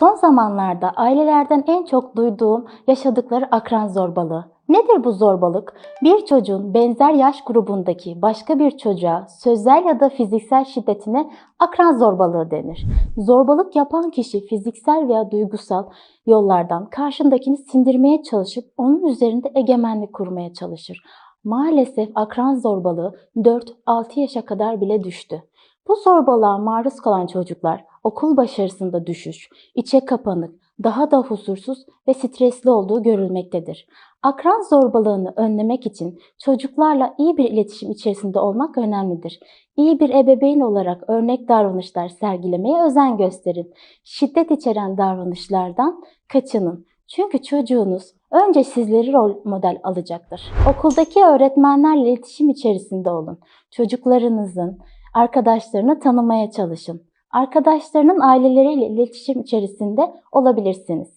Son zamanlarda ailelerden en çok duyduğum yaşadıkları akran zorbalığı. Nedir bu zorbalık? Bir çocuğun benzer yaş grubundaki başka bir çocuğa sözel ya da fiziksel şiddetine akran zorbalığı denir. Zorbalık yapan kişi fiziksel veya duygusal yollardan karşındakini sindirmeye çalışıp onun üzerinde egemenlik kurmaya çalışır. Maalesef akran zorbalığı 4-6 yaşa kadar bile düştü. Bu zorbalığa maruz kalan çocuklar okul başarısında düşüş, içe kapanık, daha da huzursuz ve stresli olduğu görülmektedir. Akran zorbalığını önlemek için çocuklarla iyi bir iletişim içerisinde olmak önemlidir. İyi bir ebeveyn olarak örnek davranışlar sergilemeye özen gösterin. Şiddet içeren davranışlardan kaçının. Çünkü çocuğunuz önce sizleri rol model alacaktır. Okuldaki öğretmenlerle iletişim içerisinde olun. Çocuklarınızın arkadaşlarını tanımaya çalışın. Arkadaşlarının aileleriyle iletişim içerisinde olabilirsiniz.